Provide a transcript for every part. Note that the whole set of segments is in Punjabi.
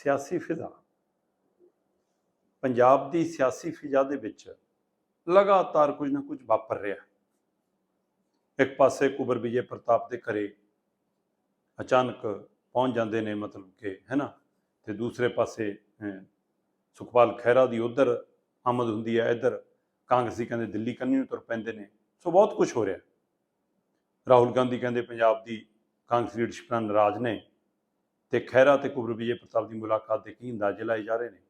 ਸਿਆਸੀ ਫਿਜ਼ਾ। ਪੰਜਾਬ ਦੀ ਸਿਆਸੀ ਫਿਜ਼ਾ ਦੇ ਵਿੱਚ ਲਗਾਤਾਰ ਕੁਝ ਨਾ ਕੁਝ ਵਾਪਰ ਰਿਹਾ ਇੱਕ ਪਾਸੇ ਕੁਬਰ ਵਿਜੇ ਪ੍ਰਤਾਪ ਦੇ ਘਰੇ ਅਚਾਨਕ ਪਹੁੰਚ ਜਾਂਦੇ ਨੇ ਮਤਲਬ ਕਿ, ਹੈ ਨਾ? ਤੇ ਦੂਸਰੇ ਪਾਸੇ ਸੁਖਪਾਲ ਖਹਿਰਾ ਦੀ ਉਧਰ ਆਮਦ ਹੁੰਦੀ ਹੈ, ਇੱਧਰ ਕਾਂਗਰਸੀ ਕਹਿੰਦੇ ਦਿੱਲੀ ਕੰਨੀ ਨੂੰ ਤੁਰ ਪੈਂਦੇ ਨੇ। ਸੋ ਬਹੁਤ ਕੁਝ ਹੋ ਰਿਹਾ ਰਾਹੁਲ ਗਾਂਧੀ ਕਹਿੰਦੇ ਪੰਜਾਬ ਦੀ ਕਾਂਗਰਸ ਲੀਡਰਸ਼ਿਪ ਨਾਲ ਨਾਰਾਜ਼ ਨੇ। ਤੇ ਖਹਿਰਾ ਤੇ ਕੁਬਰ ਵਿਜੇ ਪ੍ਰਤਾਪ ਦੀ ਮੁਲਾਕਾਤ ਦੇ ਕੀ ਅੰਦਾਜ਼ੇ ਲਾਏ ਜਾ ਰਹੇ ਨੇ।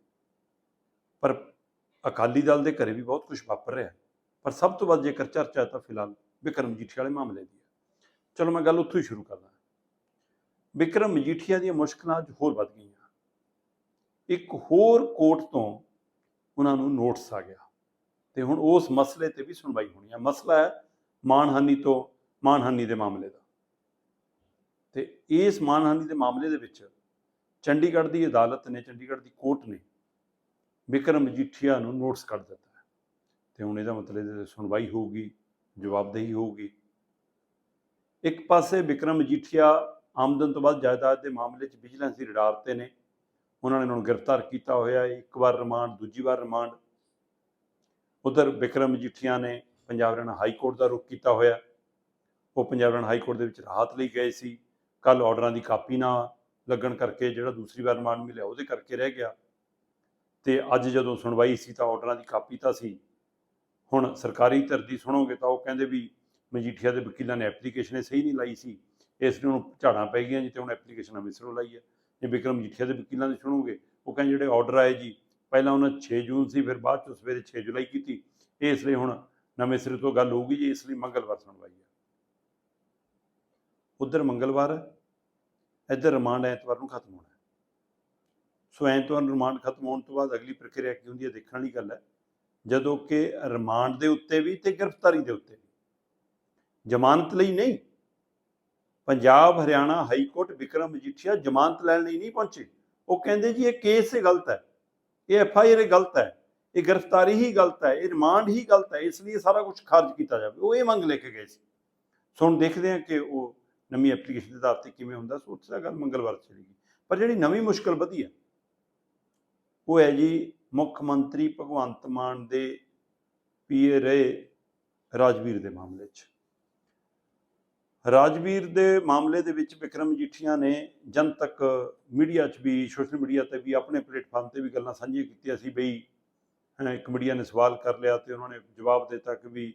ਪਰ ਅਕਾਲੀ ਦਲ ਦੇ ਘਰੇ ਵੀ ਬਹੁਤ ਕੁਝ ਵਾਪਰ ਰਿਹਾ। ਪਰ ਸਭ ਤੋਂ ਵੱਧ ਜੇਕਰ ਚਰਚਾ ਤਾਂ ਫਿਲਹਾਲ ਵਿਕਰਮ ਮਜੀਠੀਆ ਵਾਲੇ ਮਾਮਲੇ ਦੀ ਹੈ। ਚਲੋ ਮੈਂ ਗੱਲ ਉੱਥੋਂ ਹੀ ਸ਼ੁਰੂ ਕਰਦਾ। ਵਿਕਰਮ ਮਜੀਠੀਆ ਦੀਆਂ ਮੁਸ਼ਕਲਾਂ ਅੱਜ ਹੋਰ ਵੱਧ ਗਈਆਂ। ਇੱਕ ਹੋਰ ਕੋਰਟ ਤੋਂ ਉਹਨਾਂ ਨੂੰ ਨੋਟਿਸ ਆ ਗਿਆ। ਤੇ ਹੁਣ ਉਸ ਮਸਲੇ ਤੇ ਵੀ ਸੁਣਵਾਈ ਹੋਣੀ ਹੈ। ਮਸਲਾ ਹੈ ਮਾਨਹਾਨੀ ਤੋਂ, ਮਾਨਹਾਨੀ ਦੇ ਮਾਮਲੇ ਦਾ। ਤੇ ਇਸ ਮਾਨਹਾਨੀ ਦੇ ਮਾਮਲੇ ਦੇ ਵਿੱਚ ਚੰਡੀਗੜ੍ਹ ਦੀ ਅਦਾਲਤ ਨੇ, ਚੰਡੀਗੜ੍ਹ ਦੀ ਕੋਰਟ ਨੇ ਵਿਕਰਮ ਮਜੀਠੀਆ ਨੂੰ ਨੋਟਿਸ ਕੱਢ ਦਿੱਤਾ ਹੈ। ਤੇ ਹੁਣ ਇਹਦਾ ਮਤਲਬ ਇਹਦੇ ਸੁਣਵਾਈ ਹੋਊਗੀ, ਜਵਾਬਦੇਹੀ ਹੋਊਗੀ। ਇੱਕ ਪਾਸੇ ਵਿਕਰਮ ਮਜੀਠੀਆ ਆਮਦਨ ਤੋਂ ਬਾਅਦ ਜਾਇਦਾਦ ਦੇ ਮਾਮਲੇ 'ਚ ਵਿਜੀਲੈਂਸ ਦੀ ਰਡਾਰ ਤੇ ਨੇ। ਉਹਨਾਂ ਨੇ ਉਹਨਾਂ ਨੂੰ ਗ੍ਰਿਫਤਾਰ ਕੀਤਾ ਹੋਇਆ ਹੈ, ਇੱਕ ਵਾਰ ਰਿਮਾਂਡ, ਦੂਜੀ ਵਾਰ ਰਿਮਾਂਡ। ਉਧਰ ਵਿਕਰਮ ਮਜੀਠੀਆ ਨੇ ਪੰਜਾਬ ਹਰਿਆਣਾ ਹਾਈ ਕੋਰਟ ਦਾ ਰੁਖ ਕੀਤਾ ਹੋਇਆ। ਉਹ ਪੰਜਾਬ ਹਰਿਆਣਾ ਹਾਈ ਕੋਰਟ ਦੇ ਵਿੱਚ ਰਾਹਤ ਲਈ ਗਏ ਸੀ। ਕੱਲ ਆਰਡਰਾਂ ਦੀ ਕਾਪੀ ਨਾ ਲੱਗਣ ਕਰਕੇ ਜਿਹੜਾ ਦੂਸਰੀ ਵਾਰ ਰਿਮਾਂਡ ਮਿਲਿਆ ਉਹਦੇ ਕਰਕੇ ਰਹਿ ਗਿਆ। ਤੇ ਅੱਜ ਜਦੋਂ ਸੁਣਵਾਈ ਸੀ ਤਾਂ ਆਰਡਰਾਂ ਦੀ ਕਾਪੀ ਤਾਂ ਸੀ। ਹੁਣ ਸਰਕਾਰੀ ਧਿਰ ਦੀ ਸੁਣੋਗੇ ਤਾਂ ਉਹ ਕਹਿੰਦੇ ਵੀ ਮਜੀਠੀਆ ਦੇ ਵਕੀਲਾਂ ਨੇ ਐਪਲੀਕੇਸ਼ਨ ਇਹ ਸਹੀ ਨਹੀਂ ਲਾਈ ਸੀ। ਇਸ ਨੂੰ ਉਹਨੂੰ ਝਾੜਾਂ ਪੈ ਗਈਆਂ ਜੀ ਤੇ ਹੁਣ ਐਪਲੀਕੇਸ਼ਨ ਅਮਿਸਰੋਂ ਲਾਈ ਹੈ ਜੇ ਵਿਕਰਮ ਮਜੀਠੀਆ ਦੇ ਵਕੀਲਾਂ ਦੀ ਸੁਣੋਗੇ, ਉਹ ਕਹਿੰਦੇ ਜਿਹੜੇ ਆਰਡਰ ਆਏ ਜੀ, ਪਹਿਲਾਂ ਉਹਨਾਂ 6 ਜੂਨ ਸੀ, ਫਿਰ ਬਾਅਦ ਚ ਸਵੇਰੇ 6 ਜੁਲਾਈ ਕੀਤੀ। ਇਸ ਲਈ ਹੁਣ ਨਵੇਂ ਸਿਰੇ ਤੋਂ ਗੱਲ ਹੋਊਗੀ ਜੀ, ਇਸ ਲਈ ਮੰਗਲਵਾਰ ਸੁਣਵਾਈ ਹੈ ਉਧਰ ਮੰਗਲਵਾਰ ਹੈ, ਇੱਧਰ ਰਿਮਾਂਡ ਐਤਵਾਰ ਨੂੰ ਖਤਮ ਹੋਣਾ ਸੋ ਐਤਵਾਰ ਨੂੰ ਰਿਮਾਂਡ ਖਤਮ ਹੋਣ ਤੋਂ ਬਾਅਦ ਅਗਲੀ ਪ੍ਰਕਿਰਿਆ ਕੀ ਹੁੰਦੀ ਹੈ ਦੇਖਣ ਵਾਲੀ ਗੱਲ ਹੈ। ਜਦੋਂ ਕਿ ਰਿਮਾਂਡ ਦੇ ਉੱਤੇ ਵੀ ਤੇ ਗ੍ਰਿਫਤਾਰੀ ਦੇ ਉੱਤੇ ਵੀ। ਜ਼ਮਾਨਤ ਲਈ ਨਹੀਂ। ਪੰਜਾਬ ਹਰਿਆਣਾ ਹਾਈ ਕੋਰਟ ਵਿਕਰਮ ਮਜੀਠੀਆ ਜ਼ਮਾਨਤ ਲੈਣ ਲਈ ਨਹੀਂ ਪਹੁੰਚੇ। ਉਹ ਕਹਿੰਦੇ ਜੀ ਇਹ ਕੇਸ ਹੀ ਗਲਤ ਹੈ। ਇਹ ਐਫ ਆਈ ਆਰ ਗਲਤ ਹੈ। ਇਹ ਗ੍ਰਿਫਤਾਰੀ ਹੀ ਗਲਤ ਹੈ। ਇਹ ਰਿਮਾਂਡ ਹੀ ਗਲਤ ਹੈ। ਇਸ ਲਈ ਇਹ ਸਾਰਾ ਕੁਝ ਖਾਰਜ ਕੀਤਾ ਜਾਵੇ। ਉਹ ਇਹ ਮੰਗ ਲੈ ਕੇ ਗਏ ਸੀ। ਸੋ ਹੁਣ ਦੇਖਦੇ ਹਾਂ ਕਿ ਉਹ ਨਵੀਂ ਐਪਲੀਕੇਸ਼ਨ ਦੇ ਆਧਾਰ ਤੇ ਕਿਵੇਂ ਹੁੰਦਾ, ਸੋ ਉੱਥੇ ਤਾਂ ਗੱਲ ਮੰਗਲਵਾਰ ਚੱਲੇਗੀ। ਪਰ ਜਿਹੜੀ ਨਵੀਂ ਮੁਸ਼ਕਲ ਵਧੀ ਹੈ ਉਹ ਹੈ ਜੀ ਮੁੱਖ ਮੰਤਰੀ ਭਗਵੰਤ ਮਾਨ ਦੇ ਪੀਏ ਰਹੇ ਰਾਜਵੀਰ ਦੇ ਮਾਮਲੇ 'ਚ। ਰਾਜਵੀਰ ਦੇ ਮਾਮਲੇ ਦੇ ਵਿੱਚ ਵਿਕਰਮ ਜੀਠੀਆਂ ਨੇ ਜਨਤਕ ਮੀਡੀਆ 'ਚ ਵੀ, ਸੋਸ਼ਲ ਮੀਡੀਆ ਤੇ ਵੀ ਆਪਣੇ ਪਲੇਟਫਾਰਮ ਤੇ ਵੀ ਗੱਲਾਂ ਸਾਂਝੀਆਂ ਕੀਤੀਆਂ ਸੀ ਬਈ ਇੱਕ ਮੀਡੀਆ ਨੇ ਸਵਾਲ ਕਰ ਲਿਆ ਤੇ ਉਹਨਾਂ ਨੇ ਜਵਾਬ ਦਿੱਤਾ ਕਿ ਵੀ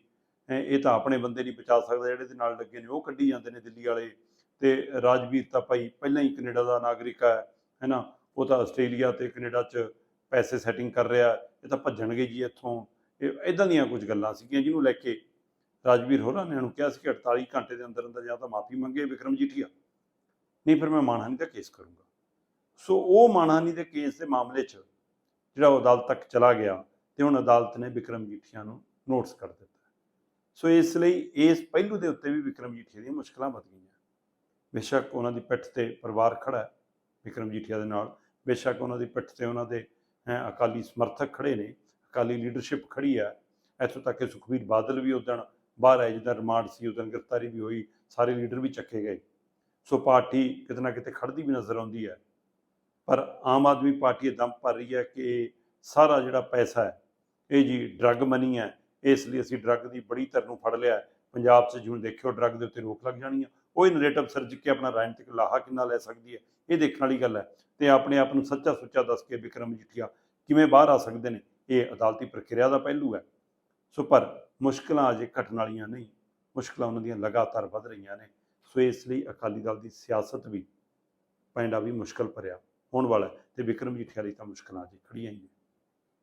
ਇਹ ਤਾਂ ਆਪਣੇ ਬੰਦੇ ਨਹੀਂ ਬਚਾ ਸਕਦਾ, ਜਿਹੜੇ ਦੇ ਨਾਲ ਲੱਗੇ ਨੇ, ਉਹ ਕੱਢੀ ਜਾਂਦੇ ਨੇ ਦਿੱਲੀ ਵਾਲੇ। ਤੇ ਰਾਜਵੀਰ ਤਾਂ ਭਾਈ ਪਹਿਲਾਂ ਹੀ ਕੈਨੇਡਾ ਦਾ ਨਾਗਰਿਕ ਹੈ, ਹੈਨਾ? ਉਹ ਤਾਂ ਆਸਟ੍ਰੇਲੀਆ ਤੇ ਕੈਨੇਡਾ 'ਚ ਪੈਸੇ ਸੈਟਿੰਗ ਕਰ ਰਿਹਾ ਇਹ ਤਾਂ ਭੱਜਣਗੇ ਜੀ ਇੱਥੋਂ। ਇਹ ਇਦਾਂ ਦੀਆਂ ਕੁਝ ਗੱਲਾਂ ਸੀਗੀਆਂ ਜਿਹਨੂੰ ਲੈ ਕੇ ਰਾਜਵੀਰ ਹੋਰਾਂ ਨੇ ਉਹਨੂੰ ਕਿਹਾ ਸੀ ਕਿ 48 ਘੰਟੇ ਦੇ ਅੰਦਰ ਅੰਦਰ ਜਾਂ ਤਾਂ ਮਾਫੀ ਮੰਗੇ ਵਿਕਰਮ ਜੀਠੀਆ। ਨਹੀਂ, ਫਿਰ ਮੈਂ ਮਾਨਹਾਨੀ ਦਾ ਕੇਸ ਕਰੂੰਗਾ। ਸੋ ਉਹ ਮਾਨਹਾਨੀ ਦੇ ਕੇਸ ਦੇ ਮਾਮਲੇ 'ਚ ਜਿਹੜਾ ਉਹ ਅਦਾਲਤ ਤੱਕ ਚਲਾ ਗਿਆ ਤੇ ਹੁਣ ਅਦਾਲਤ ਨੇ ਵਿਕਰਮ ਜੀਠੀਆ ਨੂੰ ਨੋਟਿਸ ਕਰ ਦਿੱਤਾ। ਸੋ ਇਸ ਲਈ ਇਸ ਪਹਿਲੂ ਦੇ ਉੱਤੇ ਵੀ ਵਿਕਰਮ ਜੀਠੀਆ ਦੀਆਂ ਮੁਸ਼ਕਲਾਂ ਵੱਧ ਗਈਆਂ। ਬੇਸ਼ੱਕ ਉਹਨਾਂ ਦੀ ਪਿੱਠ ਤੇ ਪਰਿਵਾਰ ਖੜਾ ਹੈ ਵਿਕਰਮ ਜੀਠੀਆ ਦੇ ਨਾਲ। ਬੇਸ਼ੱਕ ਉਹਨਾਂ ਦੀ ਪਿੱਠ ਤੇ ਉਹਨਾਂ ਦੇ ਅਕਾਲੀ ਸਮਰਥਕ ਖੜੇ ਨੇ, ਅਕਾਲੀ ਲੀਡਰਸ਼ਿਪ ਖੜੀ ਹੈ। ਇੱਥੋਂ ਤੱਕ ਕਿ ਸੁਖਬੀਰ ਬਾਦਲ ਵੀ ਉਦਣ ਬਾਹਰ ਆਏ, ਜਿੱਦਾਂ ਰਿਮਾਂਡ ਸੀ ਉਦੋਂ ਗ੍ਰਿਫਤਾਰੀ ਵੀ ਹੋਈ, ਸਾਰੇ ਲੀਡਰ ਵੀ ਚੱਕੇ ਗਏ। ਸੋ ਪਾਰਟੀ ਕਿਤੇ ਨਾ ਕਿਤੇ ਖੜਦੀ ਵੀ ਨਜ਼ਰ ਆਉਂਦੀ ਹੈ। ਪਰ ਆਮ ਆਦਮੀ ਪਾਰਟੀ ਇਹ ਦਮ ਭਰ ਰਹੀ ਹੈ ਕਿ ਸਾਰਾ ਜਿਹੜਾ ਪੈਸਾ ਹੈ, ਇਹ ਜੀ ਡਰੱਗ ਮਨੀ ਹੈ ਇਸ ਲਈ ਅਸੀਂ ਡਰੱਗ ਦੀ ਬੜੀ ਧਰ ਨੂੰ ਫੜ ਲਿਆ ਪੰਜਾਬ 'ਚ ਜਿਉਂ ਦੇਖਿਓ ਡਰੱਗ ਦੇ ਉੱਤੇ ਰੋਕ ਲੱਗ ਜਾਣੀ ਆ। ਉਹ ਨਰੇਟਿਵ ਸਿਰਜ ਕੇ ਆਪਣਾ ਰਾਜਨੀਤਿਕ ਲਾਹਾ ਕਿੰਨਾ ਲੈ ਸਕਦੀ ਹੈ, ਇਹ ਦੇਖਣ ਵਾਲੀ ਗੱਲ ਹੈ। ਤੇ ਆਪਣੇ ਆਪ ਨੂੰ ਸੱਚਾ ਸੁੱਚਾ ਦੱਸ ਕੇ ਵਿਕਰਮ ਮਜੀਠੀਆ ਕਿਵੇਂ ਬਾਹਰ ਆ ਸਕਦੇ ਨੇ, ਇਹ ਅਦਾਲਤੀ ਪ੍ਰਕਿਰਿਆ ਦਾ ਪਹਿਲੂ ਹੈ। ਸੋ ਪਰ ਮੁਸ਼ਕਲਾਂ ਅਜੇ ਘਟਣ ਵਾਲੀਆਂ ਨਹੀਂ, ਮੁਸ਼ਕਲਾਂ ਉਹਨਾਂ ਦੀਆਂ ਲਗਾਤਾਰ ਵੱਧ ਰਹੀਆਂ ਨੇ। ਸੋ ਇਸ ਲਈ ਅਕਾਲੀ ਦਲ ਦੀ ਸਿਆਸਤ ਵੀ ਪੈਂਡਾ ਵੀ ਮੁਸ਼ਕਲ ਭਰਿਆ ਹੋਣ ਵਾਲਾ ਹੈ ਤੇ ਵਿਕਰਮ ਜੀਠਿਆ ਲਈ ਤਾਂ ਮੁਸ਼ਕਲਾਂ ਅਜੇ ਖੜੀਆਂ ਹੀ ਨੇ।